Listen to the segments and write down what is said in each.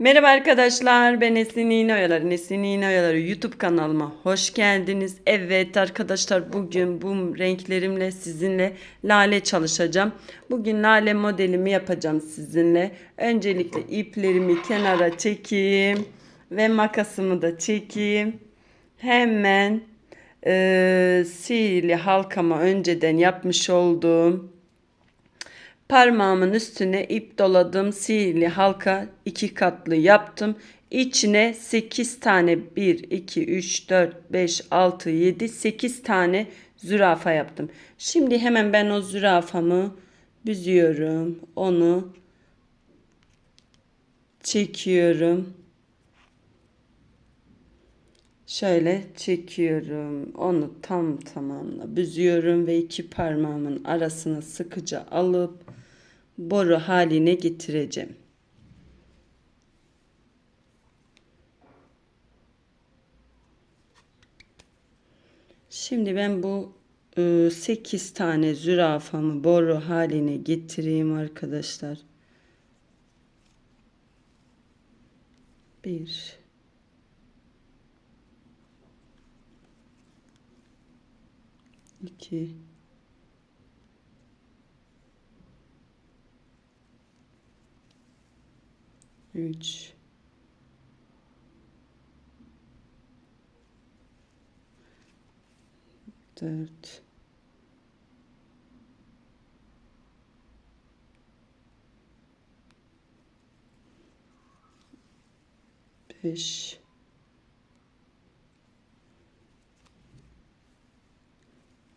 Merhaba arkadaşlar ben Esin İğne Oyaları. Esin İğne Oyaları YouTube kanalıma hoş geldiniz. Evet arkadaşlar bugün bu renklerimle sizinle lale çalışacağım. Bugün lale modelimi yapacağım sizinle. Öncelikle iplerimi kenara çekeyim ve makasımı da çekeyim. Hemen e, sihirli halkama önceden yapmış olduğum Parmağımın üstüne ip doladım. Sihirli halka iki katlı yaptım. İçine 8 tane 1, 2, 3, 4, 5, 6, 7, 8 tane zürafa yaptım. Şimdi hemen ben o zürafamı büzüyorum. Onu çekiyorum. Şöyle çekiyorum. Onu tam tamamla büzüyorum ve iki parmağımın arasına sıkıca alıp boru haline getireceğim. Şimdi ben bu 8 tane zürafamı boru haline getireyim arkadaşlar. 1 2 3 4 5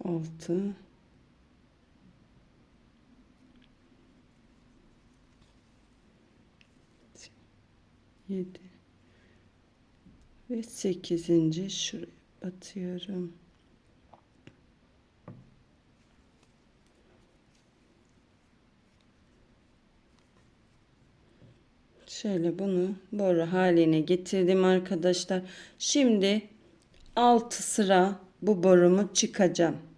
6 7 ve 8. şuraya batıyorum. Şöyle bunu boru haline getirdim arkadaşlar. Şimdi 6 sıra bu borumu çıkacağım.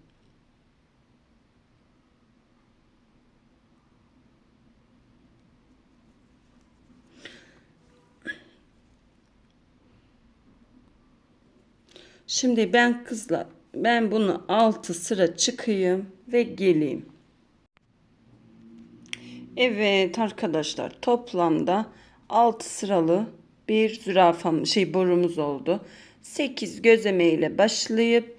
Şimdi ben kızlar ben bunu 6 sıra çıkayım ve geleyim. Evet arkadaşlar toplamda 6 sıralı bir zürafam şey borumuz oldu. 8 gözleme ile başlayıp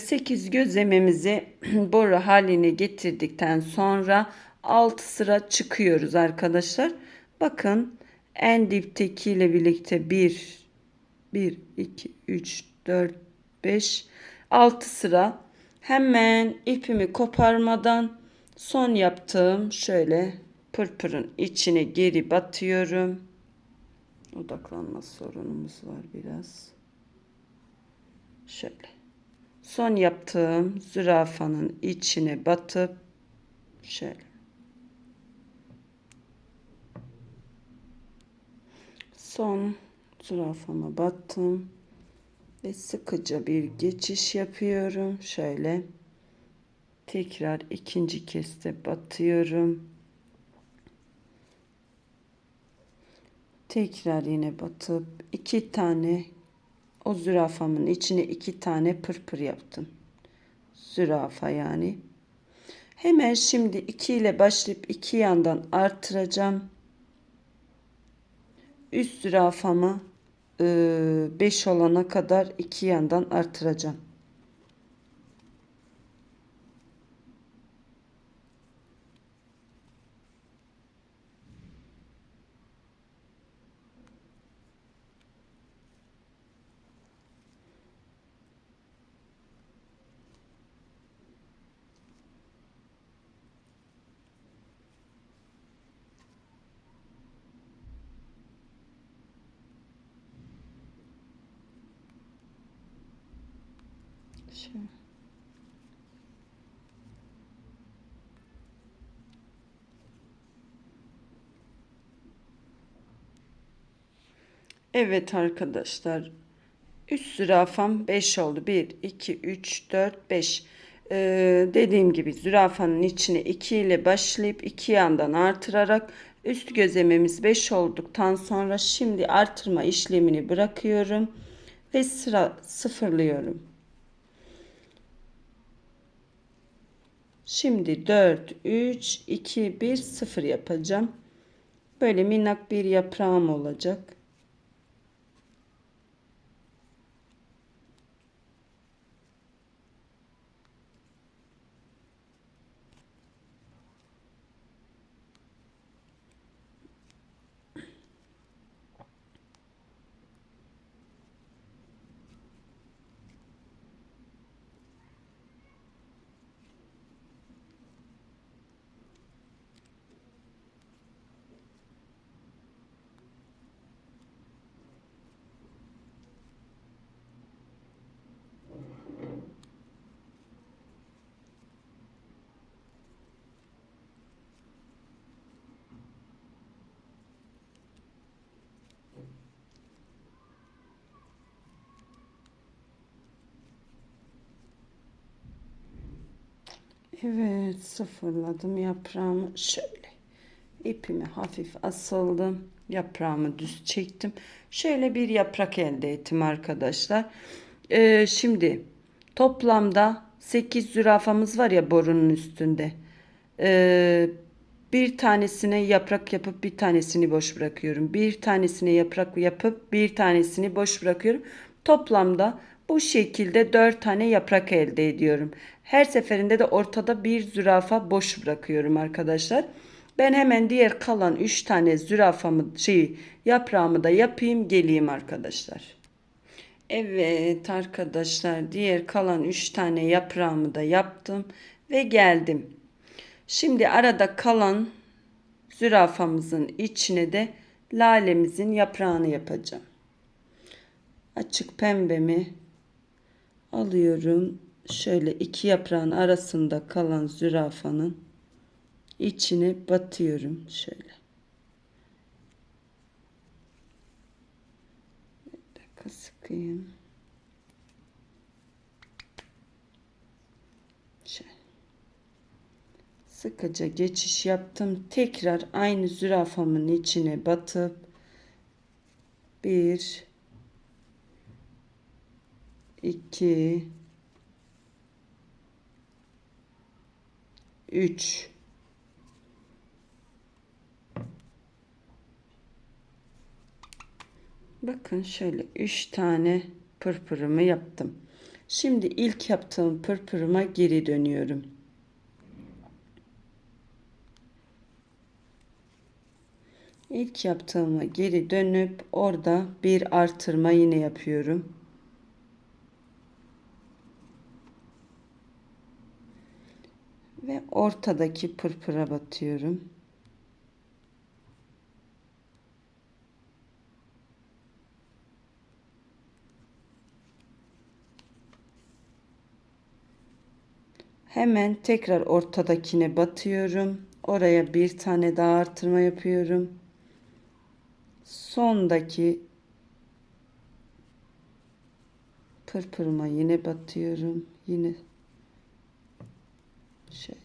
8 gözlememizi boru haline getirdikten sonra 6 sıra çıkıyoruz arkadaşlar. Bakın en dipteki ile birlikte 1 1 2 3 4 5 6 sıra hemen ipimi koparmadan son yaptığım şöyle pırpırın içine geri batıyorum. Odaklanma sorunumuz var biraz. Şöyle. Son yaptığım zürafanın içine batıp şöyle. Son zürafama battım ve sıkıca bir geçiş yapıyorum. Şöyle. Tekrar ikinci kez de batıyorum. Tekrar yine batıp iki tane o zürafamın içine iki tane pırpır yaptım. Zürafa yani. Hemen şimdi iki ile başlayıp iki yandan artıracağım. Üst zürafamı 5 olana kadar iki yandan artıracağım. Şöyle. Evet arkadaşlar. Üst zürafam 5 oldu. 1, 2, 3, 4, 5. Ee, dediğim gibi zürafanın içine 2 ile başlayıp iki yandan artırarak Üst gözlememiz 5 olduktan sonra şimdi artırma işlemini bırakıyorum ve sıra sıfırlıyorum. Şimdi 4, 3, 2, 1, 0 yapacağım. Böyle minnak bir yaprağım olacak. Evet sıfırladım yaprağımı. Şöyle ipimi hafif asıldım. Yaprağımı düz çektim. Şöyle bir yaprak elde ettim arkadaşlar. Ee, şimdi toplamda 8 zürafamız var ya borunun üstünde. Ee, bir tanesine yaprak yapıp bir tanesini boş bırakıyorum. Bir tanesine yaprak yapıp bir tanesini boş bırakıyorum. Toplamda bu şekilde 4 tane yaprak elde ediyorum. Her seferinde de ortada bir zürafa boş bırakıyorum arkadaşlar. Ben hemen diğer kalan 3 tane zürafamı şey yaprağımı da yapayım geleyim arkadaşlar. Evet arkadaşlar diğer kalan 3 tane yaprağımı da yaptım ve geldim. Şimdi arada kalan zürafamızın içine de lalemizin yaprağını yapacağım. Açık pembemi alıyorum. Şöyle iki yaprağın arasında kalan zürafanın içine batıyorum. Şöyle. Bir dakika sıkayım. Şöyle. Sıkıca geçiş yaptım. Tekrar aynı zürafamın içine batıp bir 2 3 Bakın şöyle 3 tane pırpırımı yaptım. Şimdi ilk yaptığım pırpırıma geri dönüyorum. İlk yaptığıma geri dönüp orada bir artırma yine yapıyorum. Ve ortadaki pırpıra batıyorum. Hemen tekrar ortadakine batıyorum. Oraya bir tane daha artırma yapıyorum. Sondaki pırpırıma yine batıyorum. Yine Şöyle.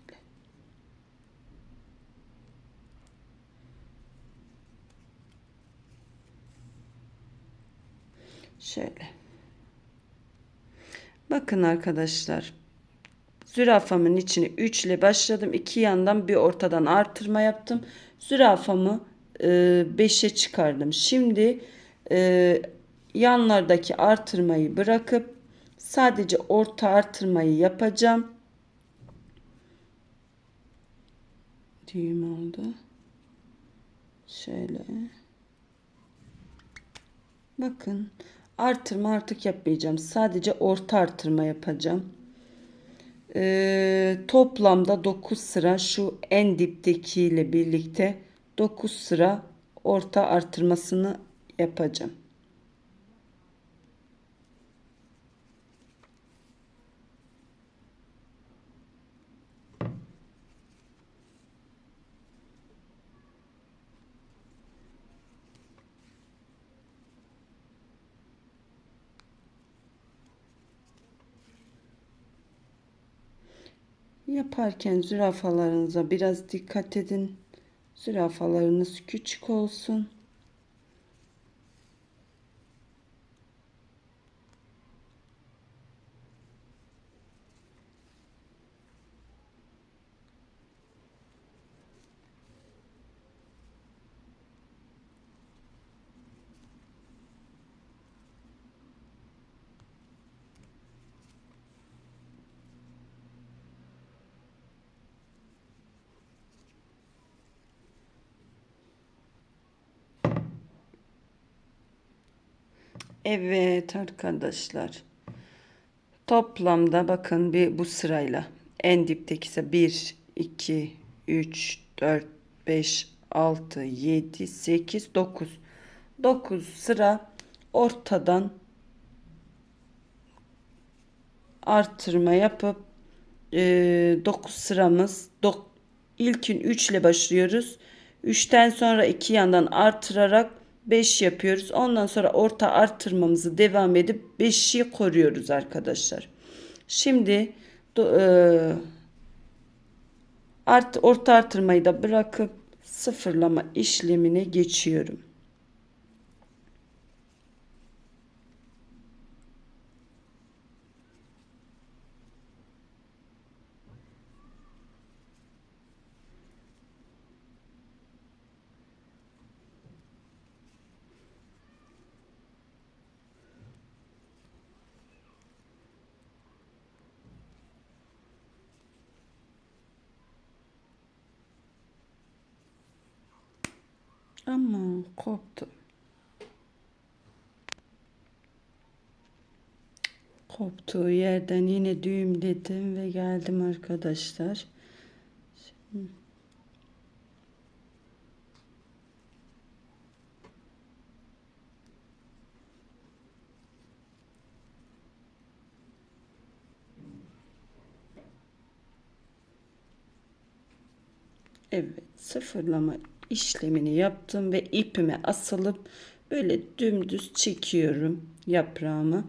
Şöyle. Bakın arkadaşlar. Zürafamın içine 3 ile başladım. 2 yandan bir ortadan artırma yaptım. Zürafamı 5'e çıkardım. Şimdi e, yanlardaki artırmayı bırakıp sadece orta artırmayı yapacağım. düğüm oldu. Şöyle. Bakın artırma artık yapmayacağım. Sadece orta artırma yapacağım. Ee, toplamda 9 sıra şu en dipteki ile birlikte 9 sıra orta artırmasını yapacağım. Yaparken zürafalarınıza biraz dikkat edin. Zürafalarınız küçük olsun. Evet arkadaşlar. Toplamda bakın bir bu sırayla en dipteki ise 1, 2, 3, 4, 5, 6, 7, 8, 9. 9 sıra ortadan artırma yapıp e, 9 sıramız dok, ilkin 3 ile başlıyoruz. 3'ten sonra iki yandan artırarak 5 yapıyoruz. Ondan sonra orta artırmamızı devam edip 5'i koruyoruz arkadaşlar. Şimdi do, e, art, orta artırmayı da bırakıp sıfırlama işlemine geçiyorum. Ama koptu. Koptuğu yerden yine düğümledim ve geldim arkadaşlar. Şimdi Evet sıfırlama işlemini yaptım ve ipime asılıp böyle dümdüz çekiyorum yaprağımı.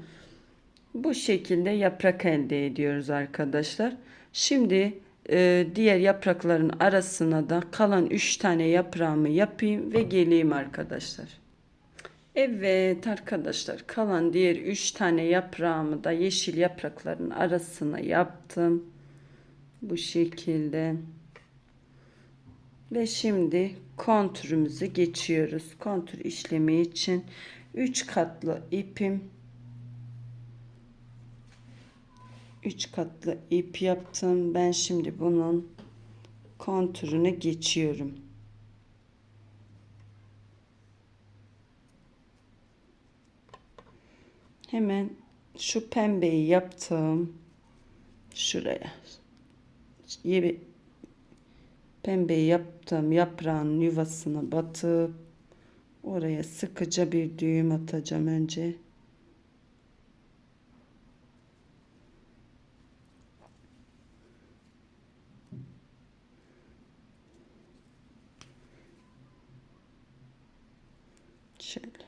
Bu şekilde yaprak elde ediyoruz arkadaşlar. Şimdi e, diğer yaprakların arasına da kalan 3 tane yaprağımı yapayım ve geleyim arkadaşlar. Evet arkadaşlar kalan diğer 3 tane yaprağımı da yeşil yaprakların arasına yaptım. Bu şekilde. Ve şimdi kontürümüzü geçiyoruz. Kontür işlemi için 3 katlı ipim 3 katlı ip yaptım. Ben şimdi bunun kontürünü geçiyorum. Hemen şu pembeyi yaptım. Şuraya. Yeri pembeyi yaptığım yaprağın yuvasına batıp oraya sıkıca bir düğüm atacağım önce. Şöyle.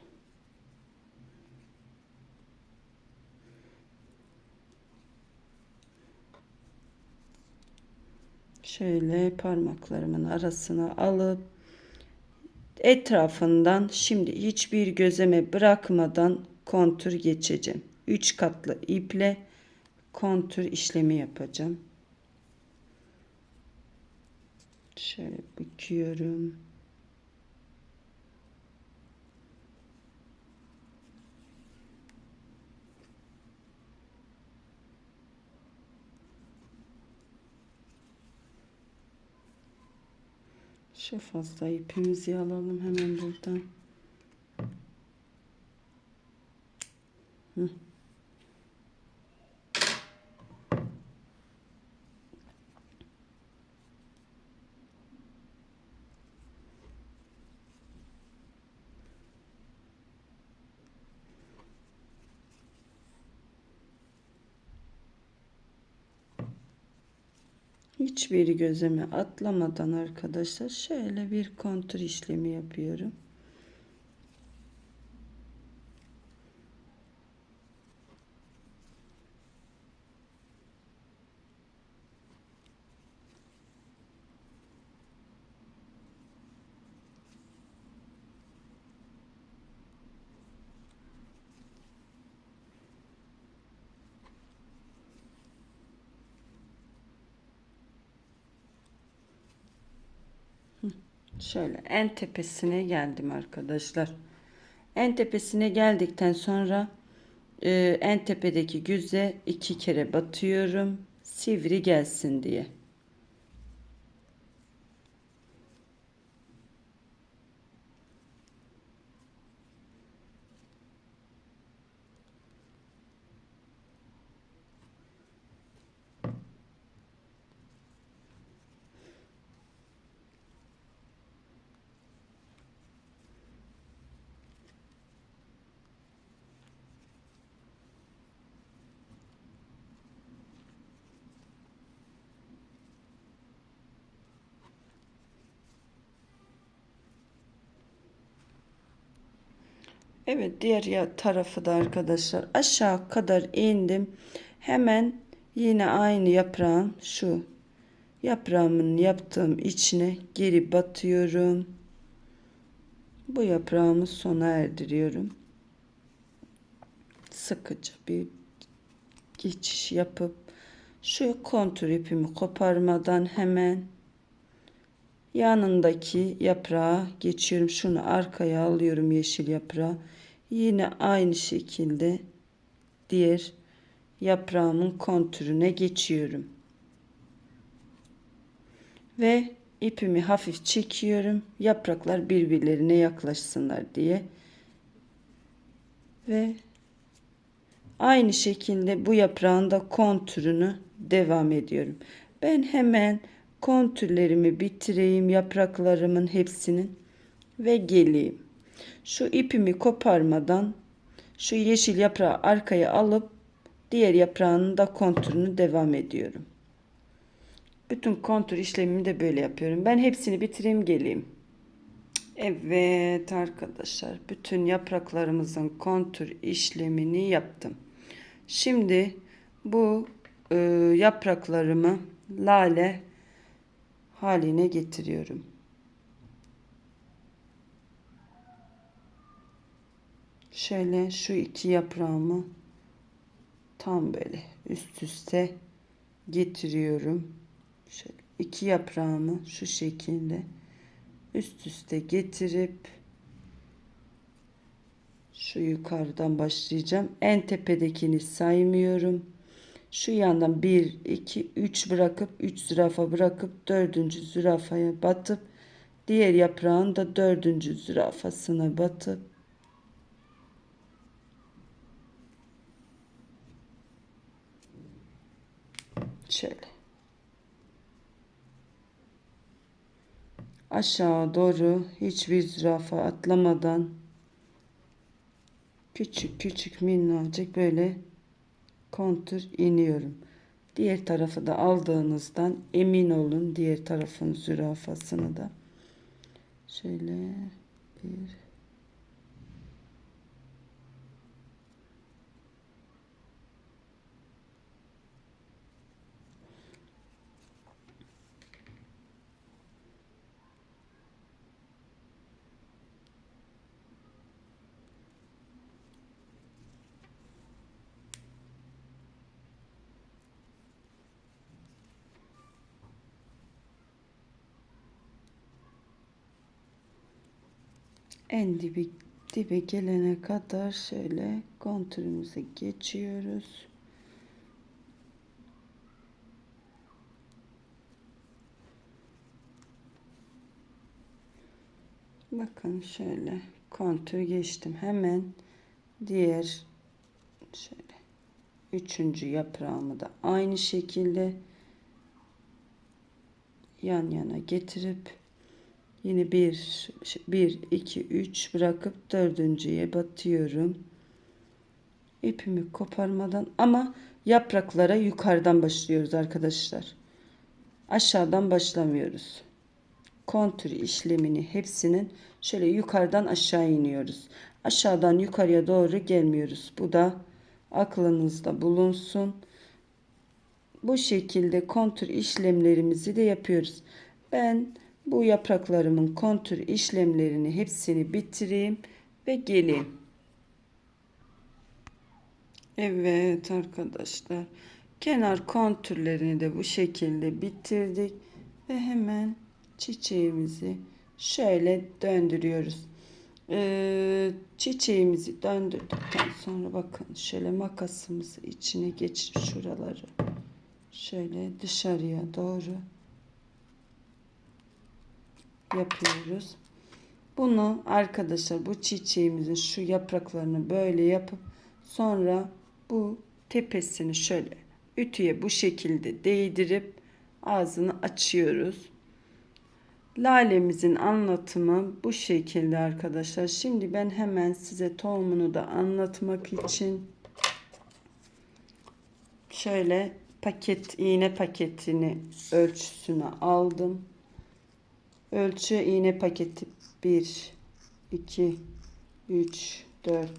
Şöyle parmaklarımın arasına alıp etrafından şimdi hiçbir gözeme bırakmadan kontür geçeceğim. 3 katlı iple kontür işlemi yapacağım. Şöyle büküyorum. Şu fazla ipimizi alalım hemen buradan. Hı. Hiçbir gözeme atlamadan arkadaşlar şöyle bir kontur işlemi yapıyorum. Şöyle en tepesine geldim arkadaşlar. En tepesine geldikten sonra e, en tepedeki güze iki kere batıyorum. Sivri gelsin diye. Evet diğer tarafı da arkadaşlar aşağı kadar indim. Hemen yine aynı yaprağın şu yaprağımın yaptığım içine geri batıyorum. Bu yaprağımı sona erdiriyorum. Sıkıca bir geçiş yapıp şu kontur ipimi koparmadan hemen yanındaki yaprağa geçiyorum. Şunu arkaya alıyorum yeşil yaprağı. Yine aynı şekilde diğer yaprağımın kontürüne geçiyorum. Ve ipimi hafif çekiyorum. Yapraklar birbirlerine yaklaşsınlar diye. Ve aynı şekilde bu yaprağın da kontürünü devam ediyorum. Ben hemen kontürlerimi bitireyim yapraklarımın hepsinin ve geleyim. Şu ipimi koparmadan şu yeşil yaprağı arkaya alıp diğer yaprağının da kontürünü devam ediyorum. Bütün kontür işlemimi de böyle yapıyorum. Ben hepsini bitireyim geleyim. Evet arkadaşlar bütün yapraklarımızın kontür işlemini yaptım. Şimdi bu e, yapraklarımı lale haline getiriyorum. Şöyle şu iki yaprağımı tam böyle üst üste getiriyorum. Şöyle iki yaprağımı şu şekilde üst üste getirip şu yukarıdan başlayacağım. En tepedekini saymıyorum. Şu yandan 1, 2, 3 bırakıp 3 zürafa bırakıp 4. zürafaya batıp diğer yaprağın da 4. zürafasına batıp şöyle aşağı doğru hiçbir zürafa atlamadan küçük küçük minnacık böyle kontür iniyorum. Diğer tarafı da aldığınızdan emin olun. Diğer tarafın zürafasını da şöyle bir en dibi dibe gelene kadar şöyle kontürümüze geçiyoruz. Bakın şöyle kontür geçtim. Hemen diğer şöyle üçüncü yaprağımı da aynı şekilde yan yana getirip Yine bir, bir, iki, üç bırakıp dördüncüye batıyorum. İpimi koparmadan ama yapraklara yukarıdan başlıyoruz arkadaşlar. Aşağıdan başlamıyoruz. Kontür işlemini hepsinin şöyle yukarıdan aşağı iniyoruz. Aşağıdan yukarıya doğru gelmiyoruz. Bu da aklınızda bulunsun. Bu şekilde kontür işlemlerimizi de yapıyoruz. Ben bu yapraklarımın kontür işlemlerini hepsini bitireyim ve geleyim. Evet arkadaşlar. Kenar kontürlerini de bu şekilde bitirdik ve hemen çiçeğimizi şöyle döndürüyoruz. Ee, çiçeğimizi döndürdükten sonra bakın şöyle makasımızı içine geçir şuraları. Şöyle dışarıya doğru yapıyoruz. Bunu arkadaşlar bu çiçeğimizin şu yapraklarını böyle yapıp sonra bu tepesini şöyle ütüye bu şekilde değdirip ağzını açıyoruz. Lalemizin anlatımı bu şekilde arkadaşlar. Şimdi ben hemen size tohumunu da anlatmak için şöyle paket iğne paketini ölçüsünü aldım. Ölçü iğne paketi. 1 2 3 4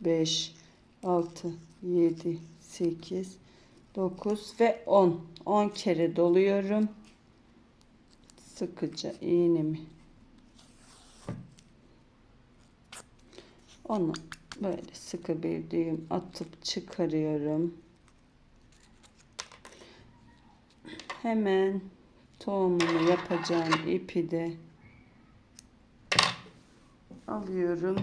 5 6 7 8 9 ve 10 10 kere doluyorum. Sıkıca iğnemi. Onu böyle sıkı bir düğüm atıp çıkarıyorum. Hemen tohumunu yapacağım ipi de alıyorum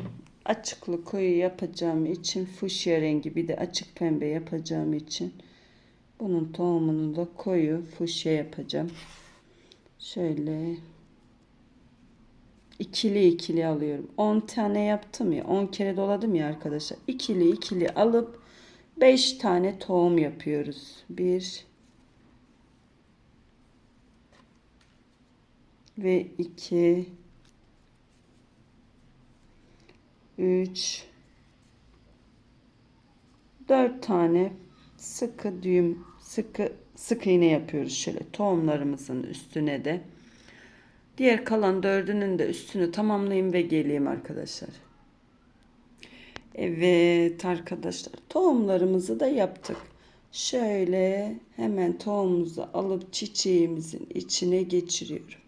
açıklı koyu yapacağım için fuşya rengi bir de açık pembe yapacağım için bunun tohumunu da koyu fuşya yapacağım Şöyle ikili ikili alıyorum. 10 tane yaptım ya. 10 kere doladım ya arkadaşlar. İkili ikili alıp 5 tane tohum yapıyoruz. 1 ve 2 3 4 tane sıkı düğüm sıkı sık iğne yapıyoruz şöyle tohumlarımızın üstüne de. Diğer kalan dördünün de üstünü tamamlayayım ve geleyim arkadaşlar. Evet arkadaşlar tohumlarımızı da yaptık. Şöyle hemen tohumumuzu alıp çiçeğimizin içine geçiriyorum.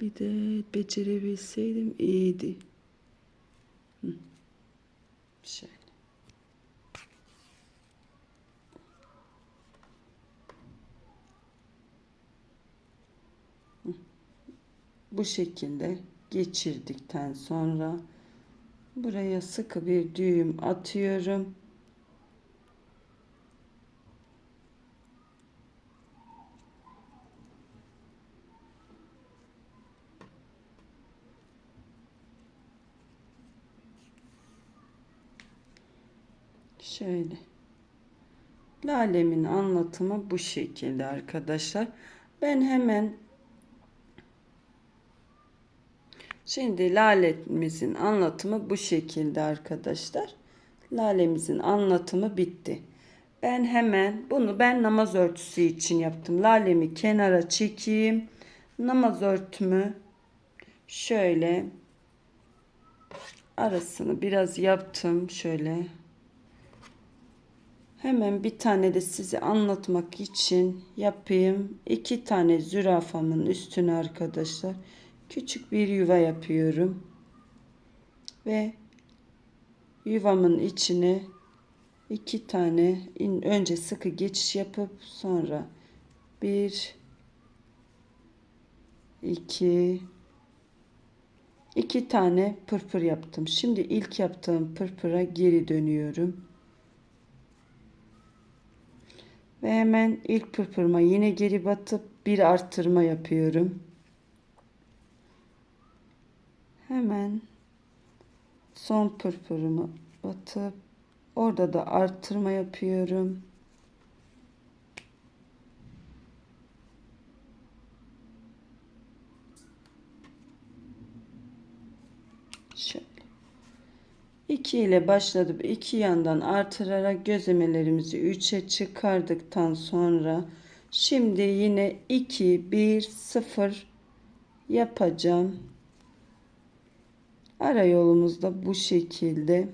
Bir de becerebilseydim iyiydi. Hı. Şöyle. bu şekilde geçirdikten sonra buraya sıkı bir düğüm atıyorum. Şöyle. Lalemin anlatımı bu şekilde arkadaşlar. Ben hemen Şimdi lalemizin anlatımı bu şekilde arkadaşlar. Lalemizin anlatımı bitti. Ben hemen bunu ben namaz örtüsü için yaptım. Lalemi kenara çekeyim. Namaz örtümü şöyle arasını biraz yaptım. Şöyle Hemen bir tane de size anlatmak için yapayım. İki tane zürafamın üstüne arkadaşlar küçük bir yuva yapıyorum. Ve yuvamın içine iki tane önce sıkı geçiş yapıp sonra bir iki iki tane pırpır yaptım. Şimdi ilk yaptığım pırpıra geri dönüyorum. Ve hemen ilk pırpırma yine geri batıp bir arttırma yapıyorum. Hemen son pırpırımı batıp orada da arttırma yapıyorum. Şöyle. 2 ile başladım. 2 yandan artırarak gözlemelerimizi 3'e çıkardıktan sonra şimdi yine 2 1 0 yapacağım. Ara yolumuz da bu şekilde.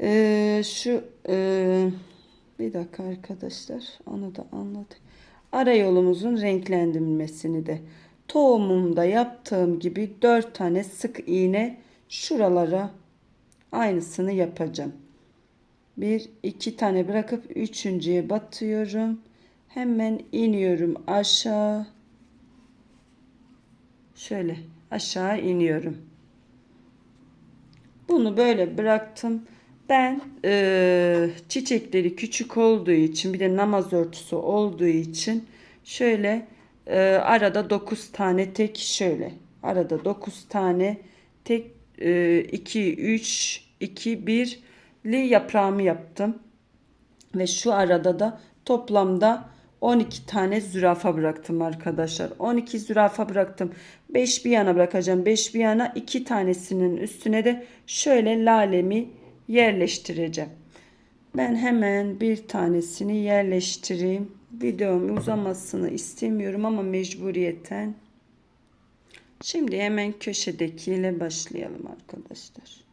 Ee, şu e, bir dakika arkadaşlar onu da anladık. Ara yolumuzun renklendirilmesini de tohumumda yaptığım gibi 4 tane sık iğne şuralara aynısını yapacağım. Bir iki tane bırakıp üçüncüye batıyorum Hemen iniyorum aşağı. Şöyle aşağı iniyorum. Bunu böyle bıraktım. Ben eee, çiçekleri küçük olduğu için bir de namaz örtüsü olduğu için şöyle eee, arada 9 tane tek şöyle arada 9 tane tek 2 3 2 1'li yaprağımı yaptım. Ve şu arada da toplamda 12 tane zürafa bıraktım arkadaşlar. 12 zürafa bıraktım. 5 bir yana bırakacağım. 5 bir yana 2 tanesinin üstüne de şöyle lalemi yerleştireceğim. Ben hemen bir tanesini yerleştireyim. Videom uzamasını istemiyorum ama mecburiyeten. Şimdi hemen köşedekiyle başlayalım arkadaşlar.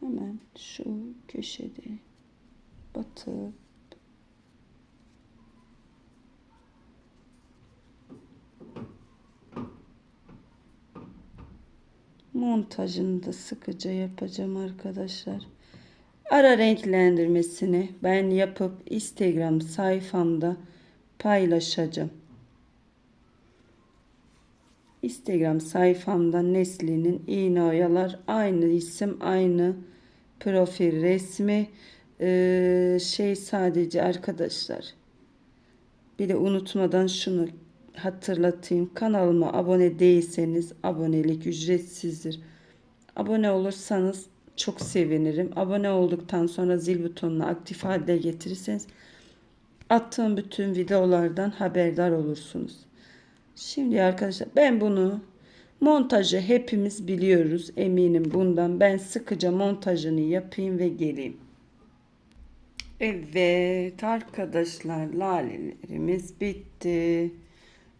Hemen şu köşede batıp montajını da sıkıca yapacağım arkadaşlar. Ara renklendirmesini ben yapıp Instagram sayfamda paylaşacağım. Instagram sayfamda Nesli'nin iğne oyalar aynı isim aynı profil resmi. Ee, şey sadece arkadaşlar bir de unutmadan şunu hatırlatayım. Kanalıma abone değilseniz abonelik ücretsizdir. Abone olursanız çok sevinirim. Abone olduktan sonra zil butonunu aktif halde getirirseniz attığım bütün videolardan haberdar olursunuz Şimdi arkadaşlar ben bunu montajı hepimiz biliyoruz eminim bundan. Ben sıkıca montajını yapayım ve geleyim. Evet arkadaşlar lalelerimiz bitti.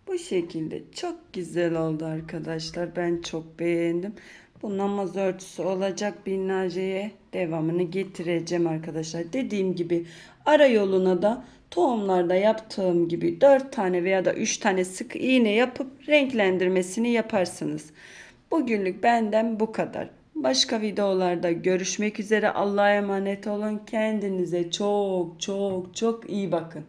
Bu şekilde çok güzel oldu arkadaşlar. Ben çok beğendim. Bu namaz örtüsü olacak binlerceye devamını getireceğim arkadaşlar. Dediğim gibi ara yoluna da tohumlarda yaptığım gibi 4 tane veya da 3 tane sık iğne yapıp renklendirmesini yaparsınız. Bugünlük benden bu kadar. Başka videolarda görüşmek üzere. Allah'a emanet olun. Kendinize çok çok çok iyi bakın.